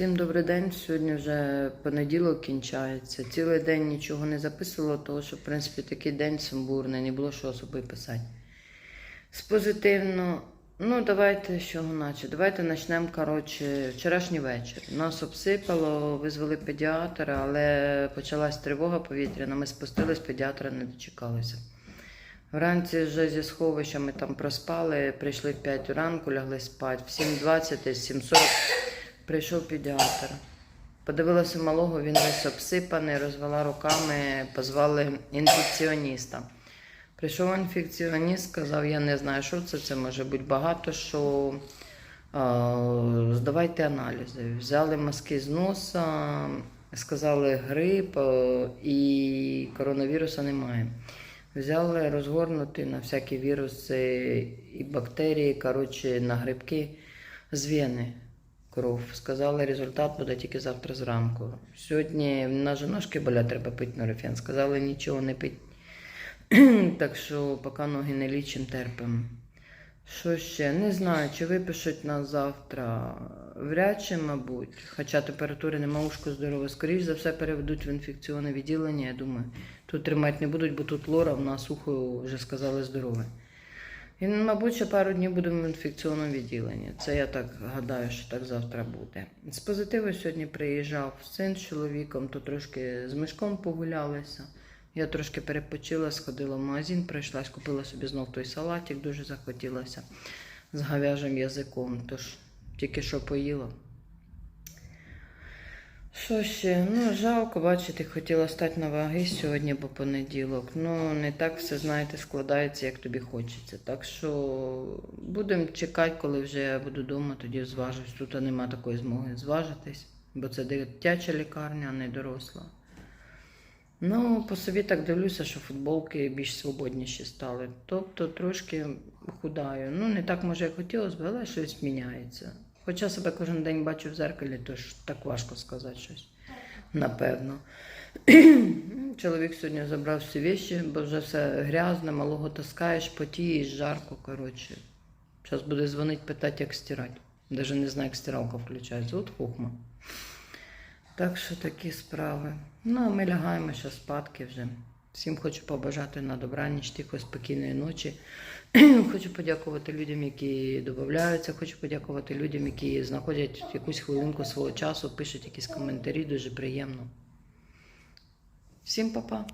Всім добрий день. Сьогодні вже понеділок кінчається. Цілий день нічого не записувала, тому що, в принципі, такий день сумбурний, не було що особи писати. З позитивно, ну давайте чого наче. Давайте почнемо. Коротше, вчорашній вечір. Нас обсипало, визвали педіатра, але почалась тривога повітряна. Ми спустились, педіатра не дочекалися. Вранці вже зі сховищами там проспали, прийшли в 5 ранку, лягли спати. В 7.20, 7.40 прийшов педіатр. Подивилася малого, він весь обсипаний, розвела руками, позвали інфекціоніста. Прийшов інфекціоніст, сказав, я не знаю, що це, це може бути багато, що здавайте аналізи. Взяли маски з носа, сказали грип і коронавіруса немає. Взяли розгорнути на всякі віруси і бактерії, коротше, на грибки з вени кров. Сказали, результат буде тільки завтра зранку. Сьогодні на ножки болять, треба пити норофен. Сказали, нічого не пить. так що поки ноги не лічимо, терпимо. Що ще? Не знаю, чи випишуть нас завтра. Вряд чи, мабуть. Хоча температури нема, ушко здорове. Скоріше за все переведуть в інфекційне відділення, я думаю. Тут тримати не будуть, бо тут лора, в нас ухо вже сказали здорове. І, мабуть, ще пару днів будемо в інфекційному відділенні. Це я так гадаю, що так завтра буде. З позитиву сьогодні приїжджав син з чоловіком, то трошки з мишком погулялися. Я трошки перепочила, сходила в магазин, прийшлась, купила собі знов той салатик, дуже захотілося з гавяжим язиком. Тож тільки що поїла. Що ще? Ну, жалко, бачите, хотіла стати на ваги сьогодні, бо понеділок. Ну, не так все, знаєте, складається, як тобі хочеться. Так що будемо чекати, коли вже я буду вдома, тоді зважусь. Тут нема такої змоги зважитись, бо це дитяча лікарня, а не доросла. Ну, по собі так дивлюся, що футболки більш свободніші стали. Тобто трошки худаю. Ну, не так може, як хотілося але щось міняється. Хоча себе кожен день бачу в зеркалі, то ж так важко сказати щось. Напевно. Чоловік сьогодні забрав всі віші, бо вже все грязне, малого таскаєш, потієш, жарко, коротше. Зараз буде дзвонити, питати, як стирати. Навіть не знаю, як стиралка включається. От хухма. Так що такі справи. Ну, а ми лягаємо ще спадки вже. Всім хочу побажати на добраніч, тихої спокійної ночі. хочу подякувати людям, які додаються. Хочу подякувати людям, які знаходять якусь хвилинку свого часу, пишуть якісь коментарі, дуже приємно. Всім па-па!